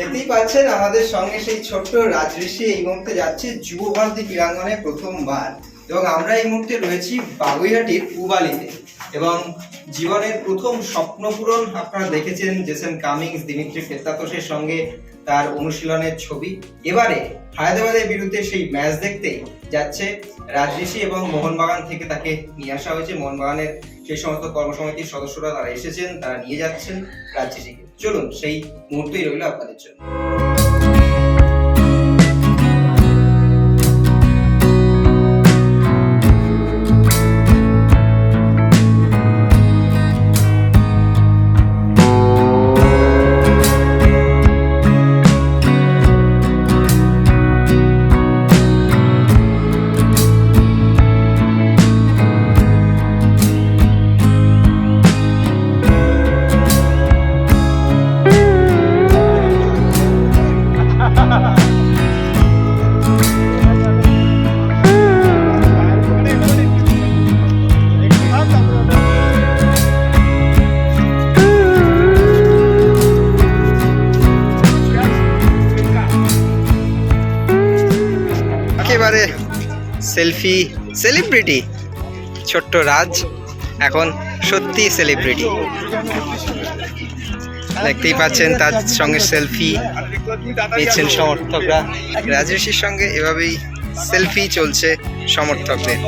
দেখতেই পাচ্ছেন আমাদের সঙ্গে সেই ছোট্ট রাজঋষি এই মুহূর্তে যাচ্ছে যুব ভারতী ক্রীড়াঙ্গনে প্রথমবার। এবং আমরা এই মুহূর্তে রয়েছি বাগুইহাটির উবালিতে এবং জীবনের প্রথম স্বপ্ন পূরণ আপনারা দেখেছেন জেসন কামিংস, দিমিত্রি পেত্তাতোসের সঙ্গে তার অনুশীলনের ছবি। এবারে হায়দ্রাবাদের বিরুদ্ধে সেই ম্যাচ দেখতে যাচ্ছে রাজঋষি এবং মোহনবাগান থেকে তাকে নিয়ে আসা হয়েছে। মোহনবাগানের সেই সমস্ত কর্মসমিতির সদস্যরা তারা এসেছেন, তারা নিয়ে যাচ্ছেন রাজঋষিকে চলুন, সেই মুহূর্তেই রইল আপনাদের জন্য। Selfie celebrity. ছোট্ট রাজ, এখন সত্যি সেলিব্রিটি। দেখতেই পাচ্ছেন তার সঙ্গে সেলফি নিচ্ছেন সমর্থকরা। রাজেশের সঙ্গে এভাবেই সেলফি চলছে সমর্থকদের।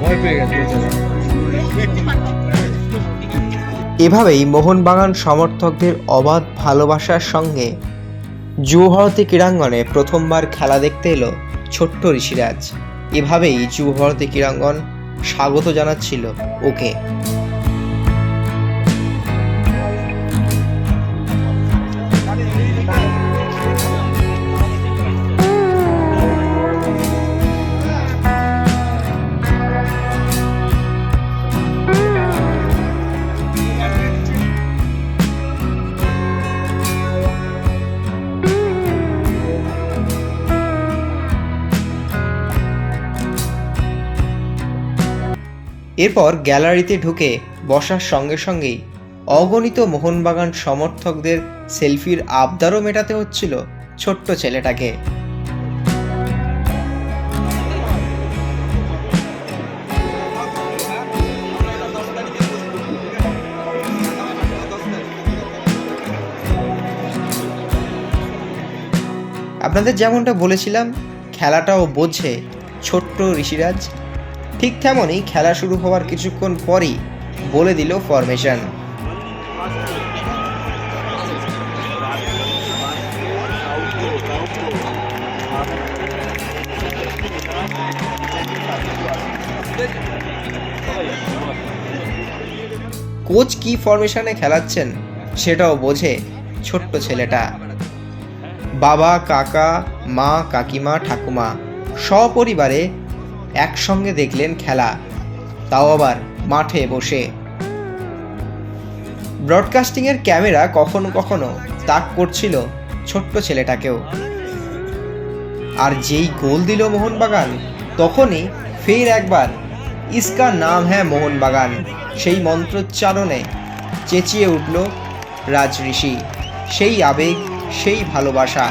ভয় পেয়ে গেছে এভাবেই মোহনবাগান সমর্থকদের অবাধ ভালোবাসার সঙ্গে যুবভারতী ক্রীড়াঙ্গনে প্রথমবার খেলা দেখতে এলো ছোট্ট ঋষিরাজ। এভাবেই যুবভারতী ক্রীড়াঙ্গন স্বাগত জানাচ্ছিল ওকে। এরপর গ্যালারিতে ঢুকে বসার সঙ্গে সঙ্গেই অগণিত মোহনবাগান সমর্থকদের সেলফির আবদারও মেটাতে হচ্ছিল ছোট্ট ছেলেটাকে। আপনাদের যেমনটা বলেছিলাম, খেলাটাও বোঝে ছোট্ট ঋষিরাজ ঠিক তেমনই খেলা শুরু হওয়ার কিছুক্ষণ পরই বলে দিল ফরমেশন কোচ কি ফরমেশনে খেলাচ্ছেন, সেটাও বোঝে ছোট্ট ছেলেটা। বাবা, কাকা, মা, কাকিমা, ঠাকুমা সপরিবারে একসঙ্গে দেখলেন খেলা। তাও আবার মাঠে বসে। ব্রডকাস্টিংয়ের ক্যামেরা কখনো কখনো তাক করছিল ছোট্ট ছেলেটাকেও। আর যেই গোল দিল মোহনবাগান, তখনই ফের একবার ইসকা নাম হ্যাঁ মোহনবাগান, সেই মন্ত্রোচ্চারণে চেঁচিয়ে উঠল রাজ ঋষি। সেই আবেগ, সেই ভালোবাসা।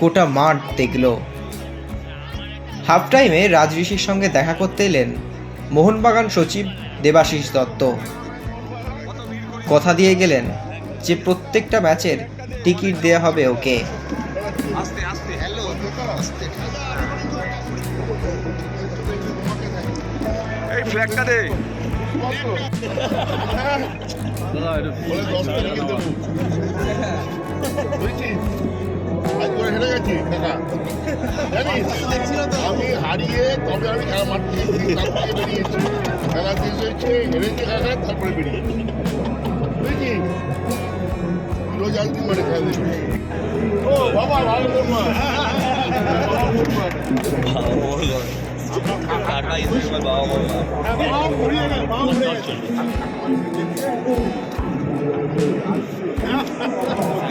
গোটা মাঠ দেখল। হাফ টাইমে রাজঋষির সঙ্গে দেখা করতে এলেন মোহনবাগান সচিব দেবাশিস দত্ত। কথা দিয়ে গেলেন যে প্রত্যেকটা ম্যাচের টিকিট দেয়া হবে ওকে। দে। আজ করে হেরে গেছি জানিস, আমি হারিয়ে তবে আমি খেলা মাঠ থেকে বেরিয়েছি খেলা শেষ হয়েছে, হেরেছে কাকা, তারপরে বেরিয়েছি রোজ একদিন মানে খেলা ও, বাবা, ভালো তোমার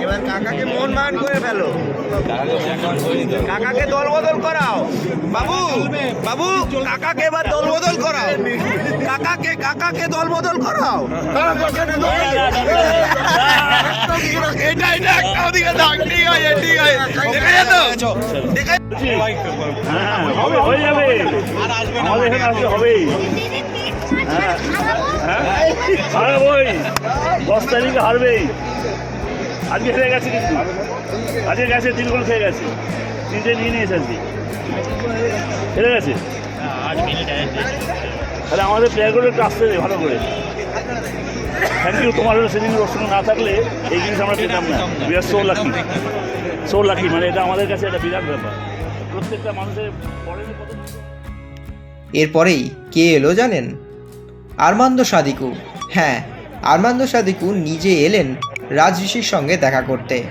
এবার কাকাকে মন মান করে ফেলো। কাকাকে দল বদল করাও। বাবু বাবু কাকাকে এবার দল বদল করাও। কাকাকে কাকাকে দল বদল করাও। এটা এটা একটা ওদিকে দাগ ঠিক আছে ঠিক আছে দেখা যেত দেখা হয়ে যাবে আমাদের এখানে হবেই হ্যাঁ হারবই দশ তারিখে হারবেই। আজকে হেরে গেছে কিন্তু। আজকে গেছে, তিন গোল খেয়ে গেছে। তিনটে নিয়ে নিয়েছে আজকে। হেরে গেছে? তাহলে আমাদের প্লেয়ারগুলো একটু আসতে ভালো করে। থ্যাংক ইউ তোমার সেদিন সঙ্গে না থাকলে এই জিনিস আমরা পেতাম না। We are so lucky so lucky মানে এটা আমাদের কাছে একটা বিরাট ব্যাপার। প্রত্যেকটা মানুষের পরের এরপরেই কে এলো জানেন? Armand Sadiku. হ্যাঁ আরমান্দ সাদিকু নিজে এলেন রাজ ঋষির সঙ্গে দেখা করতে।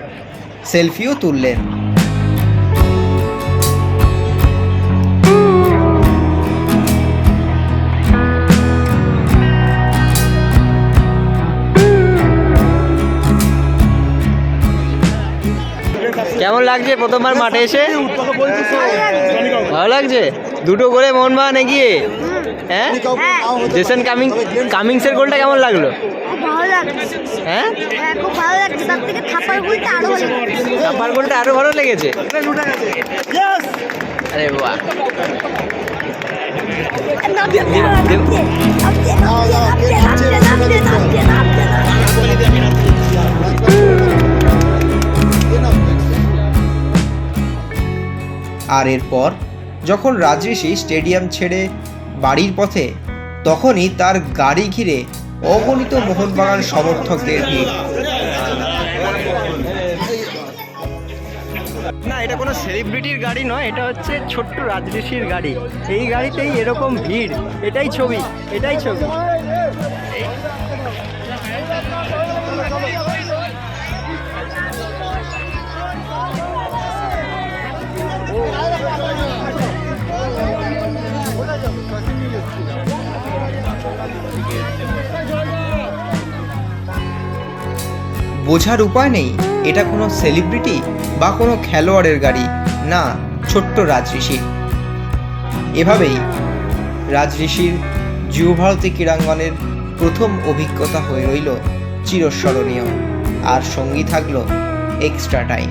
সেলফিও তুললেন। কেমন লাগছে প্রথমবার মাঠে এসে? ভালো লাগছে। দুটো করে মোহনবাগান এগিয়ে? হ্যাঁ। জেসন কামিং কামিংসের গোলটা কেমন লাগল? খুব ভালো লাগছে। হ্যাঁ? হ্যাঁ খুব ভালো লাগছে। তার থেকে থাপার বলতে আরও ভালো লাগছে। গোলটা আরও ভালো লেগেছে? বাহ। আর এরপর যখন রাজঋষি স্টেডিয়াম ছেড়ে বাড়ির পথে তখনই তার গাড়ি ঘিরে অগণিত মোহনবাগান সমর্থকদের ভিড়। না এটা কোনো সেলিব্রিটির গাড়ি নয় এটা হচ্ছে ছোট্ট রাজঋষির গাড়ি। এই গাড়িতেই এরকম ভিড়। এটাই ছবি এটাই ছবি। বোঝার উপায় নেই। এটা কোনো সেলিব্রিটি বা কোনো খেলোয়াড়ের গাড়ি, না, ছোট্ট রাজঋষির। এভাবেই রাজঋষির যুবভারতী ক্রীড়াঙ্গনের প্রথম অভিজ্ঞতা হয়ে রইল চিরস্মরণীয়। আর সঙ্গী থাকল extra time